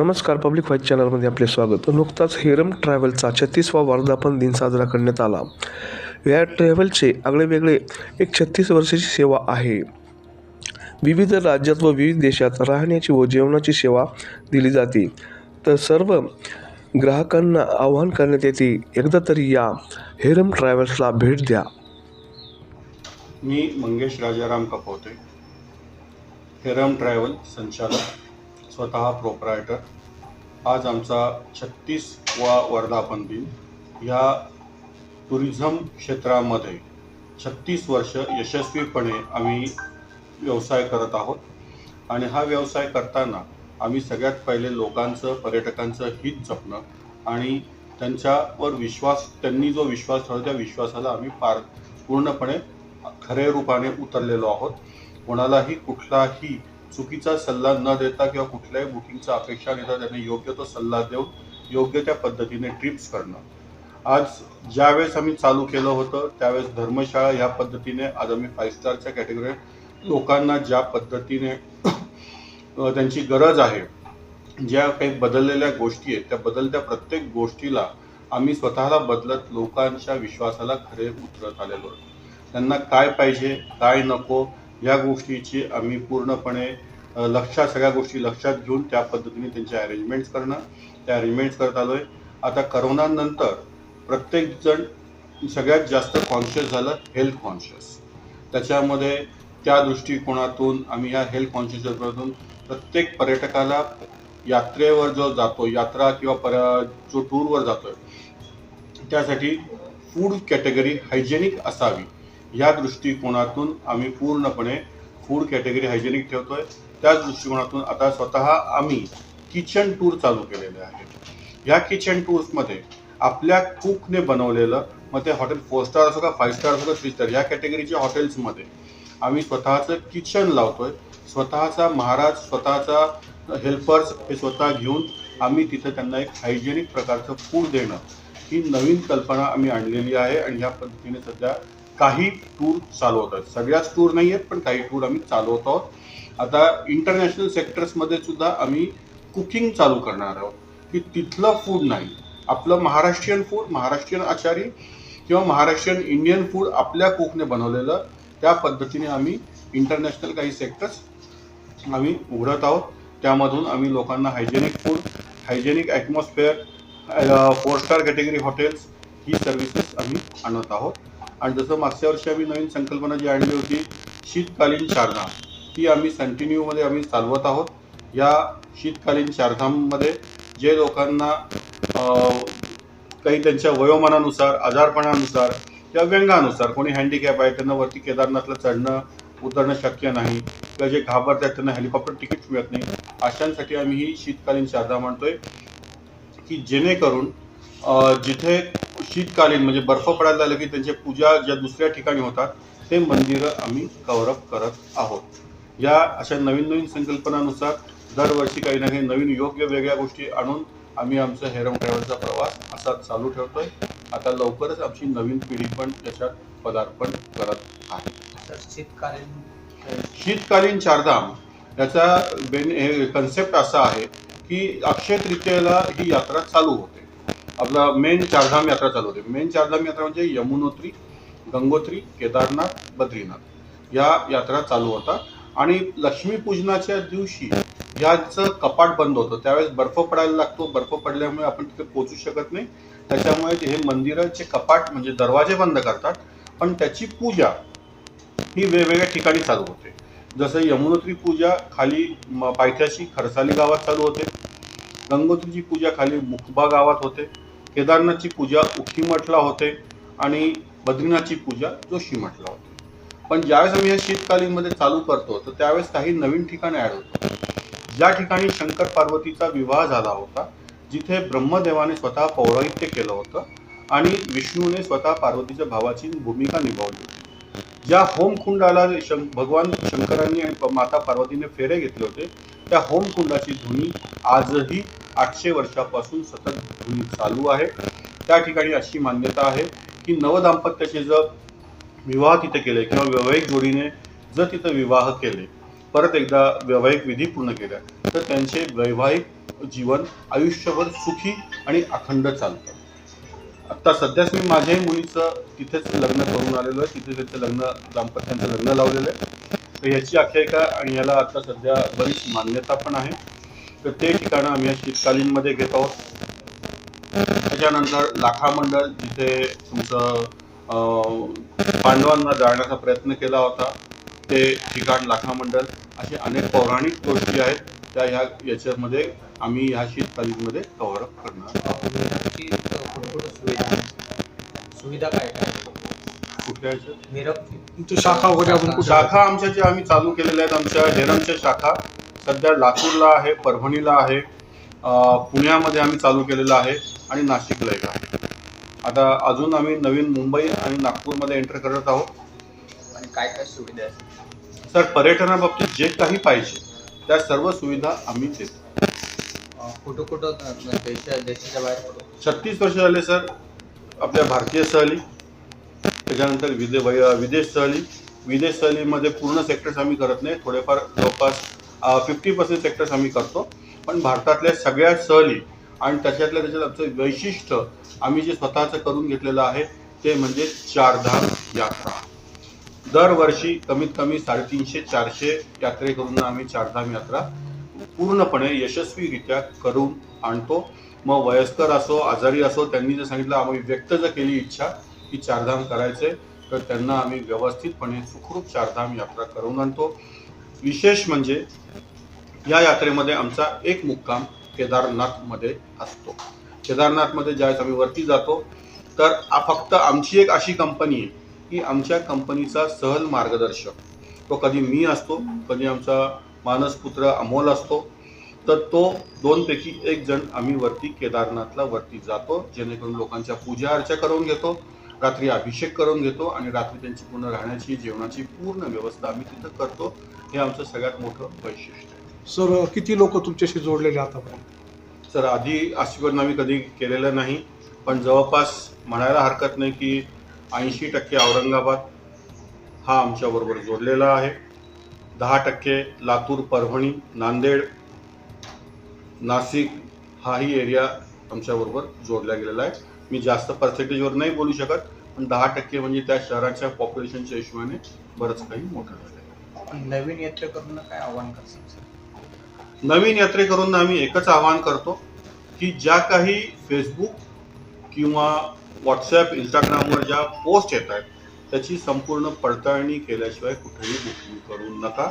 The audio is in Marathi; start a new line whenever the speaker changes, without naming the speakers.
नमस्कार पब्लिक व्हाईट चॅनलमध्ये आपले स्वागत. नुकताच हेरम ट्रॅव्हलचा छत्तीसवा वर्धापन दिन साजरा करण्यात आला. या ट्रॅव्हलचे आगळेवेगळे एक छत्तीस वर्षाची सेवा आहे. विविध राज्यात व विविध देशात राहण्याची व जेवणाची सेवा दिली जाते. तर सर्व ग्राहकांना आवाहन करण्यात येते एकदा तरी या हेरम ट्रॅव्हल्सला भेट द्या.
मी मंगेश राजाराम कपवते हेरम ट्रॅव्हल संचालक. स्वतः प्रोपरायटर आज आमचा छत्तीस वा वर्धापन दिन. या टुरिझम क्षेत्रामध्ये छत्तीस वर्ष यशस्वीपणे आम्ही व्यवसाय करत आहोत. आणि हा व्यवसाय करताना आम्ही सगळ्यात पहिले लोकांचं पर्यटकांचं हित जपणं आणि त्यांच्यावर विश्वास त्यांनी जो विश्वास ठेवला त्या विश्वासाला आम्ही पार पूर्णपणे खरे रूपाने उतरलेलो आहोत. कोणालाही कुठलाही चुकीचा सल्ला न देता किंवा कुठल्याही बुकिंगचा अपेक्षा देता त्यांना योग्य तो सल्ला देऊन योग्य त्या पद्धतीने ट्रिप्स करणं. आज ज्यावेळेस आम्ही चालू केलं होतं त्यावेळेस धर्मशाळा ह्या पद्धतीने आज आम्ही फाईव्ह स्टारच्या कॅटेगरीत लोकांना ज्या पद्धतीने त्यांची गरज आहे ज्या काही बदललेल्या गोष्टी आहेत त्या बदलत्या प्रत्येक गोष्टीला आम्ही स्वतःला बदलत लोकांच्या विश्वासाला खरे उतरत आलेलो त्यांना काय पाहिजे काय नको या गोष्टीची आम्ही पूर्णपणे लक्षात सगळ्या गोष्टी लक्षात घेऊन त्या पद्धतीने त्यांचे अरेंजमेंट्स करणं त्या अरेंजमेंट्स करत आलो आहे आता करोनानंतर प्रत्येकजण सगळ्यात जास्त कॉन्शियस झालं हेल्थ कॉन्शियस त्याच्यामध्ये त्या दृष्टिकोनातून आम्ही या हेल्थ कॉन्शियसमधून प्रत्येक पर्यटकाला यात्रेवर जो जातो यात्रा किंवा पर जो टूरवर जातोय त्यासाठी फूड कॅटेगरी हायजेनिक असावी. या दृष्टिकोनातून आम्ही पूर्णपणे फूड कॅटेगरी हायजेनिक ठेवतो आहे त्याच दृष्टिकोनातून आता स्वतः आम्ही किचन टूर चालू केलेले आहे. या किचन टूर्समध्ये आपल्या कुकने बनवलेलं मग ते हॉटेल फोर स्टार असो का फाईव्ह स्टार असो का थ्री स्टार या कॅटेगरीच्या हॉटेल्समध्ये आम्ही स्वतःचं किचन लावतोय. स्वतःचा महाराज स्वतःचा हेल्पर्स हे स्वतः घेऊन आम्ही तिथं त्यांना एक हायजेनिक प्रकारचं फूड देणं ही नवीन कल्पना आम्ही आणलेली आहे. आणि ह्या पद्धतीने सध्या काही टूर चालवत आहेत सगळ्याच टूर नाही आहेत पण काही टूर आम्ही चालवत आहोत. आता इंटरनॅशनल सेक्टर्समध्ये सुद्धा आम्ही कुकिंग चालू करणार आहोत. की तिथलं फूड नाही. आपलं महाराष्ट्रीयन फूड महाराष्ट्रीयन आचारी किंवा महाराष्ट्रीयन इंडियन फूड आपल्या कुकने बनवलेलं त्या पद्धतीने आम्ही इंटरनॅशनल काही सेक्टर्स आम्ही उघडत आहोत. त्यामधून आम्ही लोकांना hygienic food hygienic atmosphere four star category hotels ही सर्व्हिसेस आम्ही आणत आहोत. आणि जसं मागच्या वर्षी आम्ही नवीन संकल्पना जी आणली होती शीतकालीन शारदा ती आम्ही कंटिन्यूमध्ये आम्ही चालवत आहोत. या शीतकालीन चारधाममध्ये जे लोकांना काही त्यांच्या वयोमानानुसार आजारपणानुसार किंवा व्यंगानुसार कोणी हँडिकॅप आहे त्यांना वरती केदारनाथला चढणं उतरणं शक्य नाही किंवा जे घाबरतात त्यांना हेलिकॉप्टर तिकीट मिळत नाही अशांसाठी आम्ही ही शीतकालीन शारदा म्हणतोय की जेणेकरून जिथे शीतकालीन म्हणजे बर्फ पडायला लागलं की त्यांच्या पूजा ज्या दुसऱ्या ठिकाणी होतात ते मंदिरं आम्ही कव्हरअप करत आहोत. या अशा नवीन नवीन संकल्पनानुसार दरवर्षी काही ना काही नवीन योग्य वेगळ्या गोष्टी आणून आम्ही आमचं हेरम ट्रॅव्हलचा प्रवास असा चालू ठेवतोय. आता लवकरच आमची नवीन पिढी पण त्याच्यात पदार्पण करत आहे.
शीतकालीन
शीतकालीन चारधाम याचा बेन हे कन्सेप्ट असा आहे की अक्षय तृतीयेला ही यात्रा चालू होते. आपला मेन चारधाम यात्रा चालू होते. मेन चारधाम यात्रा म्हणजे यमुनोत्री गंगोत्री केदारनाथ बद्रीनाथ या यात्रा चालू होतात आणि लक्ष्मीपूजनाच्या दिवशी याचं कपाट बंद होतं. त्यावेळेस बर्फ पडायला लागतो. बर्फ पडल्यामुळे आपण तिथे पोचू शकत नाही. त्याच्यामुळे हे मंदिराचे कपाट म्हणजे दरवाजे बंद करतात. पण त्याची पूजा ही वेगवेगळ्या ठिकाणी चालू होते. जसं यमुनोत्री पूजा खाली पायथ्याशी खरसाली गावात चालू होते. गंगोत्रीची पूजा खाली मुखबा गावात होते. केदारनाथची पूजा म्हटला होते आणि बद्रीनाथची पूजा जोशीमठला होते. पण ज्यावेळेस आम्ही या शीतकालीनमध्ये चालू करतो तर त्यावेळेस काही नवीन ठिकाणे ॲड होतं ज्या ठिकाणी शंकर पार्वतीचा विवाह झाला होता जिथे ब्रह्मदेवाने स्वतः पौरोहित्य केलं होतं आणि विष्णूने स्वतः पार्वतीच्या भावाची भूमिका निभावली होती. ज्या होमकुंडाला शं भगवान शंकरांनी आणि माता पार्वतीने फेरे घेतले होते त्या होमकुंडाची धुनी आजही आठशे वर्षापासून सतत चालू आहे. त्या ठिकाणी अशी मान्यता आहे की नवदाम्पत्याचे जर विवाह तिथे केले किंवा वैवाहिक जोडीने जर तिथं विवाह केले परत एकदा वैवाहिक विधी पूर्ण केल्या तर त्यांचे वैवाहिक जीवन आयुष्यभर सुखी आणि अखंड चालतं. आत्ता सध्याच मी माझ्याही मुलीचं तिथेच लग्न करून आलेलो आहे. तिथे त्यांचं लग्न दाम्पत्यांचं लग्न लावलेलं आहे. तर ह्याची आख्यायिका आणि याला आता सध्या बरीच मान्यता पण आहे. तर ते ठिकाणं आम्ही या शीतकालीनमध्ये घेत आहोत. त्याच्यानंतर लाखा मंडळ जिथे तुमचं अं, पांडवांना जाळण्याचा प्रयत्न केला होता ते ठिकाण लाखा मंडळ असे अनेक पौराणिक गोष्टी आहेत त्या ह्या याच्यामध्ये आम्ही ह्या शीतकालीनमध्ये कव्हर अप करणार
सुविधा काय काय?
कुठल्या
शाखा वगैरे
शाखा आमच्या ज्या आम्ही चालू केलेल्या आहेत आमच्या हेरमच्या शाखा सध्या लातूरला आहे परभणीला आहे पुण्यामध्ये आम्ही चालू केलेलं आहे आणि नाशिकला एक आहे. आता अजून आम्ही नवीन मुंबई आणि नागपूरमध्ये एंटर करत आहोत.
आणि काय काय सुविधा आहे
सर पर्यटनाबाबतीत जे काही पाहिजे त्या सर्व सुविधा आम्ही देतो.
कुठं कुठं देशाच्या बाहेर
छत्तीस वर्ष झाले सर आपल्या भारतीय सहली त्याच्यानंतर विदे विदेश सहली. विदेश सहलीमध्ये पूर्ण सेक्टर्स आम्ही करत नाही थोडेफार जवळपास फिफ्टी पर्सेंट सेक्टर्स आम्ही करतो. पण भारतातल्या सगळ्या सहली आणि त्याच्यातल्या त्याच्यात आमचं वैशिष्ट्य आम्ही जे स्वतःचं करून घेतलेलं आहे ते म्हणजे चारधाम यात्रा. दरवर्षी कमीत कमी साडेतीनशे चारशे यात्रेकरूंना आम्ही चारधाम यात्रा पूर्णपणे यशस्वीरित्या करून आणतो. मग वयस्कर असो आजारी असो त्यांनी जर सांगितलं आम्ही व्यक्त जर केली इच्छा की चारधाम करायचे तर त्यांना आम्ही व्यवस्थितपणे सुखरूप चारधाम यात्रा करून आणतो. विशेष म्हणजे या यात्रेमध्ये आमचा एक मुक्काम केदारनाथमध्ये असतो. केदारनाथमध्ये ज्यावेळेस आम्ही वरती जातो तर फक्त आमची एक अशी कंपनी आहे की आमच्या कंपनीचा सहल मार्गदर्शक. तो कधी मी असतो कधी आमचा मानसपुत्र अमोल असतो तर तो दोनपैकी एक जण आम्ही वरती केदारनाथला वरती जातो जेणेकरून लोकांच्या पूजा अर्चा करून घेतो रात्री अभिषेक करून घेतो आणि रात्री त्यांची पूर्ण राहण्याची जेवणाची पूर्ण व्यवस्था आम्ही तिथं करतो. हे आमचं सगळ्यात मोठं वैशिष्ट्य आहे.
सर किती लोक तुमच्याशी जोडलेले आतापर्यंत?
सर आधी आशीर्वाद आम्ही कधी केलेलं नाही पण जवळपास म्हणायला हरकत नाही की ऐंशी टक्के औरंगाबाद हा आमच्याबरोबर जोडलेला आहे. दहा टक्के लातूर परभणी नांदेड नाशिक हाही एरिया आमच्याबरोबर जोडला गेलेला आहे. मी जास्त पर्सेंटेजवर नाही बोलू शकत पण दहा टक्के म्हणजे त्या शहराच्या पॉप्युलेशनच्या हिशोबाने बरंच काही मोठं झालं आहे
नवीन यात्रेकरूंना काय आव्हान करतो सर?
नवीन यात्रेकरूंना आम्ही एकच आवाहन करतो की ज्या काही फेसबुक किंवा व्हॉट्सॲप इंस्टाग्रामवर ज्या पोस्ट येत आहेत त्याची संपूर्ण पडताळणी केल्याशिवाय कुठेही बुकिंग करू नका.